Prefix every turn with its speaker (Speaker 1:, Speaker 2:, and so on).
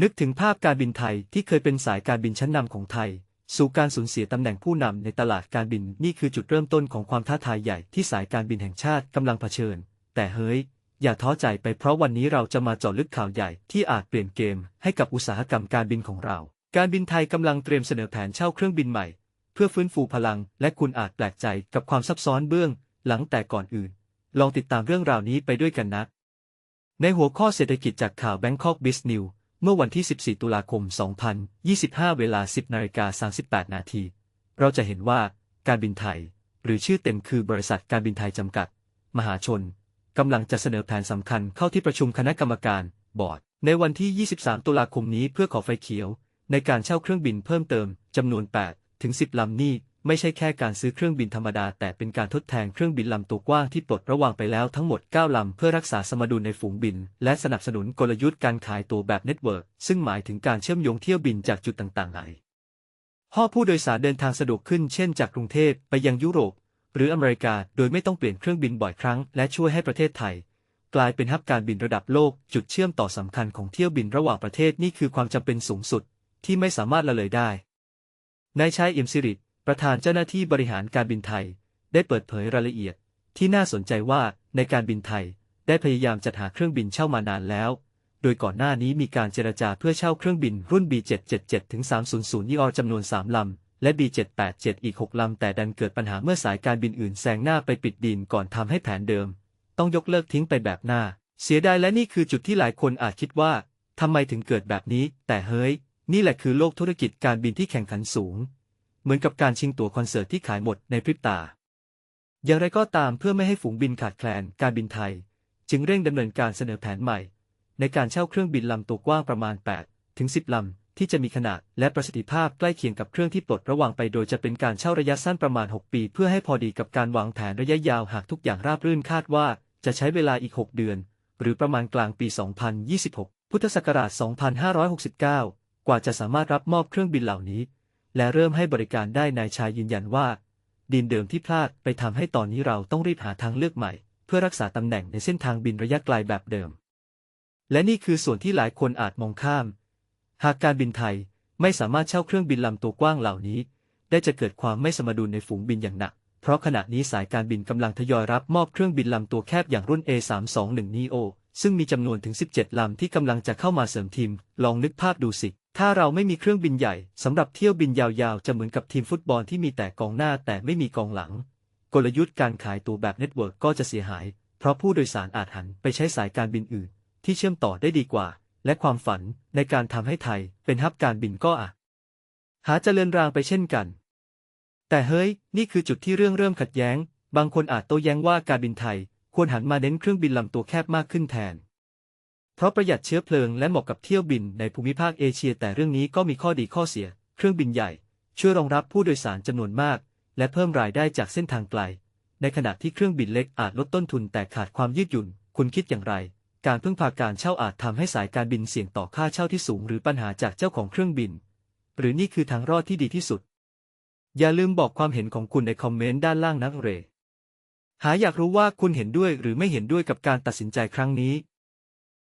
Speaker 1: นึกถึงภาพการบินไทยที่เคยเป็นสายการบินชั้นนำของไทย สู่การสูญเสียตำแหน่งผู้นำในตลาดการบินนี่คือจุดเริ่มต้นของความท้าทายใหญ่ที่สายการบินแห่งชาติกำลังเผชิญ แต่เฮ้ย อย่าท้อใจไปเพราะวันนี้เราจะมาเจาะลึกข่าวใหญ่ที่อาจเปลี่ยนเกมให้กับอุตสาหกรรมการบินของเรา การบินไทยกำลังเตรียมเสนอแผนเช่าเครื่องบินใหม่ เพื่อฟื้นฟูพลัง และคุณอาจแปลกใจกับความซับซ้อนเบื้อง หลังแต่ก่อนอื่น ลองติดตามเรื่องราวนี้ไปด้วยกันนะในหัวข้อเศรษฐกิจจากข่าว Bangkok b u s i n e w เมื่อวันที่ 14 ตุลาคม 2025 เวลา 10นาฬิกา38 นาที เราจะเห็นว่าการบินไทย หรือชื่อเต็มคือบริษัทการบินไทยจำกัด มหาชนกำลังจะเสนอแผนสำคัญเข้าที่ประชุมคณะกรรมการบอร์ด ในวันที่ 23 ตุลาคมนี้เพื่อขอไฟเขียว ในการเช่าเครื่องบินเพิ่มเติมจำนวน 8 ถึง 10 ลำนี้ ไม่ใช่แค่การซื้อเครื่องบินธรรมดา แต่เป็นการทดแทนเครื่องบินลำตัวกว้างที่ปลดระวางไปแล้วทั้งหมด 9 ลำ เพื่อรักษาสมดุลในฝูงบิน และสนับสนุนกลยุทธ์การขายตัวแบบเน็ตเวิร์กซึ่งหมายถึงการเชื่อมโยงเที่ยวบินจากจุดต่างๆไหนห้อผู้โดยสารเดินทางสะดวกขึ้นเช่นจากกรุงเทพไปยังยุโรป หรืออเมริกาโดยไม่ต้องเปลี่ยนเครื่องบินบ่อยครั้ง และช่วยให้ประเทศไทย กลายเป็นฮับการบินระดับโลก จุดเชื่อมต่อสำคัญของเที่ยวบินระหว่างประเทศนี่คือความจำเป็นสูงสุด ที่ไม่สามารถละเลยได้นายชายเอี่ยมสิริ ประธานเจ้าหน้าที่บริหารการบินไทย ได้เปิดเผยรายละเอียด ที่น่าสนใจว่าในการบินไทย ได้พยายามจัดหาเครื่องบินเช่ามานานแล้ว โดยก่อนหน้านี้มีการเจรจาเพื่อเช่าเครื่องบินรุ่น B777 ถึง300ยีออจำนวน 3 ลำ และ B787 อีก 6 ลำ แต่ดันเกิดปัญหาเมื่อสายการบินอื่นแซงหน้าไปปิดดินก่อนทำให้แผนเดิม ต้องยกเลิกทิ้งไปแบบหน้า เสียดายและนี่คือจุดที่หลายคนอาจคิดว่าทำไมถึงเกิดแบบนี้ แต่เฮ้ย นี่แหละคือโลกธุรกิจการบินที่แข่งขันสูง เหมือนกับการชิงตั๋วคอนเสิร์ตที่ขายหมดในพริบตา อย่างไรก็ตามเพื่อไม่ให้ฝูงบินขาดแคลนการบินไทย จึงเร่งดำเนินการเสนอแผนใหม่ ในการเช่าเครื่องบินลำตัวกว้างประมาณ 8 ถึง 10 ลำ ที่จะมีขนาดและประสิทธิภาพใกล้เคียงกับเครื่องที่ปลดระวางไปโดยจะเป็นการเช่าระยะสั้นประมาณ 6 ปี เพื่อให้พอดีกับการวางแผนระยะยาวหากทุกอย่างราบรื่นคาดว่าจะใช้เวลาอีก 6 เดือน หรือประมาณกลางปี 2026 พุทธศักราช 2569 กว่าจะสามารถรับมอบเครื่องบินเหล่านี้ และเริ่มให้บริการได้นายชายยืนยันว่า ดินเดิมที่พลาดไปทำให้ตอนนี้เราต้องรีบหาทางเลือกใหม่ เพื่อรักษาตำแหน่งในเส้นทางบินระยะไกลแบบเดิม และนี่คือส่วนที่หลายคนอาจมองข้าม หากการบินไทยไม่สามารถเช่าเครื่องบินลำตัวกว้างเหล่านี้ ได้จะเกิดความไม่สมดุลในฝูงบินอย่างหนัก เพราะขณะนี้สายการบินกำลังทยอยรับมอบเครื่องบินลำตัวแคบอย่างรุ่น A321 neo ซึ่งมีจำนวนถึง 17 ลำที่กำลังจะเข้ามาเสริมทีม ลองนึกภาพดูสิ ถ้าเราไม่มีเครื่องบินใหญ่สำหรับเที่ยวบินยาวๆ จะเหมือนกับทีมฟุตบอลที่มีแต่กองหน้าแต่ไม่มีกองหลัง กลยุทธ์การขายตัวแบบเน็ตเวิร์กก็จะเสียหาย เพราะผู้โดยสารอาจหันไปใช้สายการบินอื่น ที่เชื่อมต่อได้ดีกว่า และความฝันในการทำให้ไทยเป็นฮับการบินก็อาจหาเจริญรางไปเช่นกัน แต่เฮ้ย นี่คือจุดที่เรื่องเริ่มขัดแย้ง บางคนอาจโต้แย้งว่าการบินไทย ควรหันมาเน้นเครื่องบินลำตัวแคบมากขึ้นแทน เพราะประหยัดเชื้อเพลิงและเหมาะกับเที่ยวบินในภูมิภาคเอเชีย แต่เรื่องนี้ก็มีข้อดีข้อเสีย เครื่องบินใหญ่ ช่วยรองรับผู้โดยสารจำนวนมาก และเพิ่มรายได้จากเส้นทางไกล ในขณะที่เครื่องบินเล็กอาจลดต้นทุนแต่ขาดความยืดหยุ่น คุณคิดอย่างไร การพึ่งพาการเช่าอาจทำให้สายการบินเสี่ยงต่อค่าเช่าที่สูง หรือปัญหาจากเจ้าของเครื่องบิน หรือนี่คือทางรอดที่ดีที่สุด อย่าลืมบอกความเห็นของคุณในคอมเมนต์ด้านล่างนักเรหาอยากรู้ว่าคุณเห็นด้วยหรือไม่เห็นด้วยกับการตัดสินใจครั้งนี้